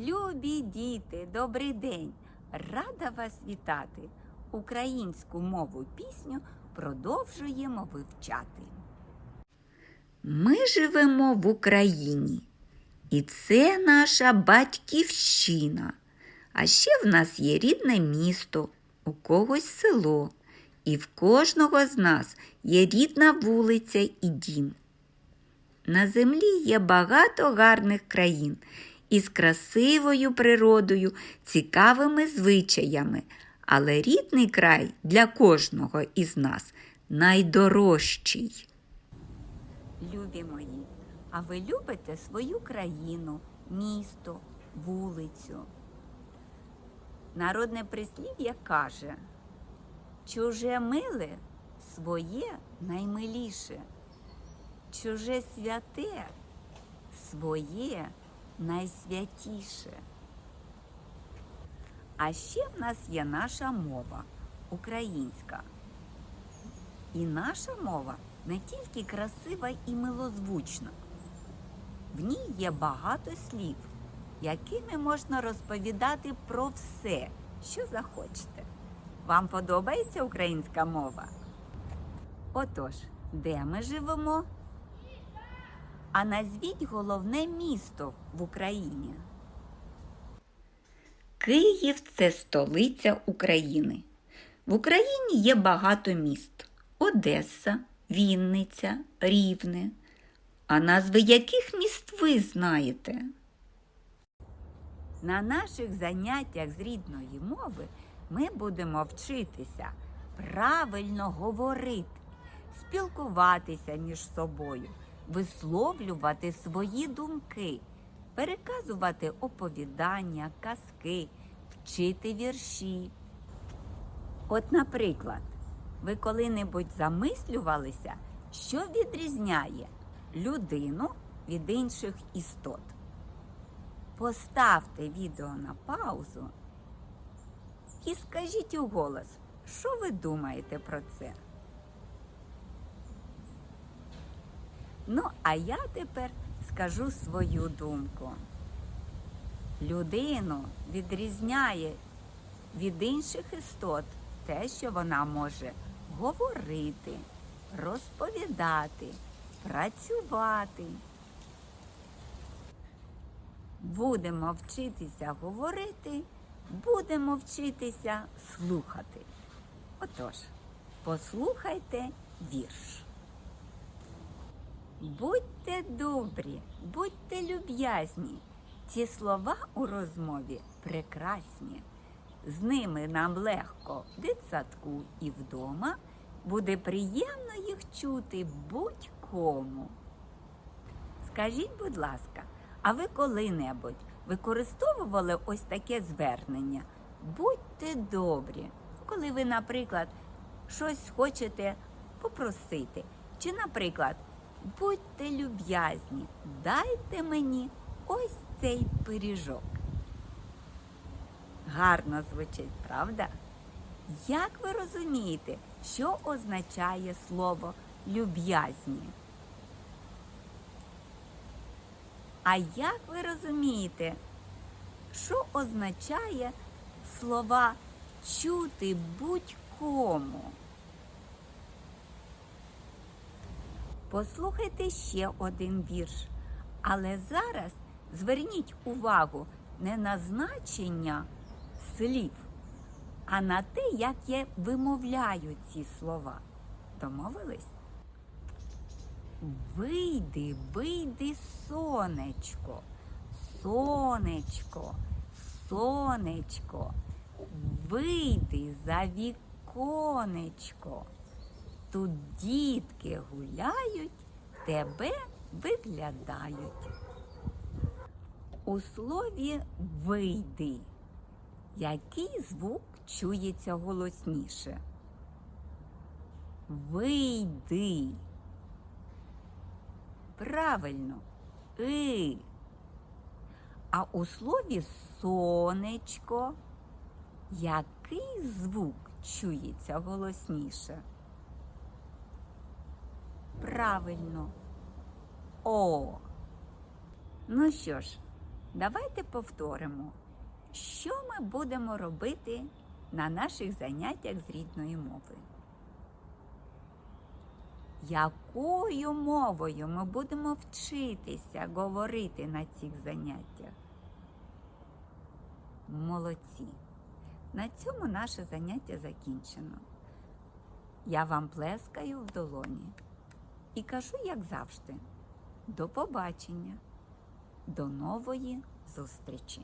Любі діти, добрий день! Рада вас вітати! Українську мову пісню продовжуємо вивчати. Ми живемо в Україні, і це наша батьківщина. А ще в нас є рідне місто, у когось село, і в кожного з нас є рідна вулиця і дім. На землі є багато гарних країн із красивою природою, цікавими звичаями, але рідний край для кожного із нас найдорожчий. Любі мої, а ви любите свою країну, місто, вулицю? Народне прислів'я каже, чуже миле своє наймиліше, чуже святе своє найсвятіше. А ще в нас є наша мова українська. І наша мова не тільки красива і милозвучна. В ній є багато слів, якими можна розповідати про все, що захочете. Вам подобається українська мова? Отож, де ми живемо? А назвіть головне місто в Україні. Київ це столиця України. В Україні є багато міст: Одеса, Вінниця, Рівне. А назви яких міст ви знаєте? На наших заняттях з рідної мови ми будемо вчитися правильно говорити, спілкуватися між собою, висловлювати свої думки, переказувати оповідання, казки, вчити вірші. От, наприклад, ви коли-небудь замислювалися, що відрізняє людину від інших істот? Поставте відео на паузу і скажіть у голос, що ви думаєте про це? Ну, а я тепер скажу свою думку. Людину відрізняє від інших істот те, що вона може говорити, розповідати, працювати. Будемо вчитися говорити, будемо вчитися слухати. Отож, послухайте вірш. Будьте добрі, будьте люб'язні. Ці слова у розмові прекрасні. З ними нам легко в дитсадку і вдома. Буде приємно їх чути будь-кому. Скажіть, будь ласка, а ви коли-небудь використовували ось таке звернення? Будьте добрі, коли ви, наприклад, щось хочете попросити. Чи, наприклад, будьте люб'язні, дайте мені ось цей пиріжок. Гарно звучить, правда? Як ви розумієте, що означає слово люб'язні? А як ви розумієте, що означає слова чути будь-кому? Послухайте ще один вірш. Але зараз зверніть увагу не на значення слів, а на те, як я вимовляю ці слова. Домовились? Вийди, вийди, сонечко, сонечко, сонечко, вийди за віконечко. Тут дітки гуляють, тебе виглядають. У слові вийди, який звук чується голосніше? Вийди. Правильно, и. А у слові сонечко, який звук чується голосніше? Правильно. О. Ну що ж, Давайте повторимо, що ми будемо робити на наших заняттях з рідної мови. Якою мовою ми будемо вчитися говорити на цих заняттях? Молодці! На цьому наше заняття закінчено. Я вам плескаю в долоні і кажу, як завжди, до побачення, до нової зустрічі!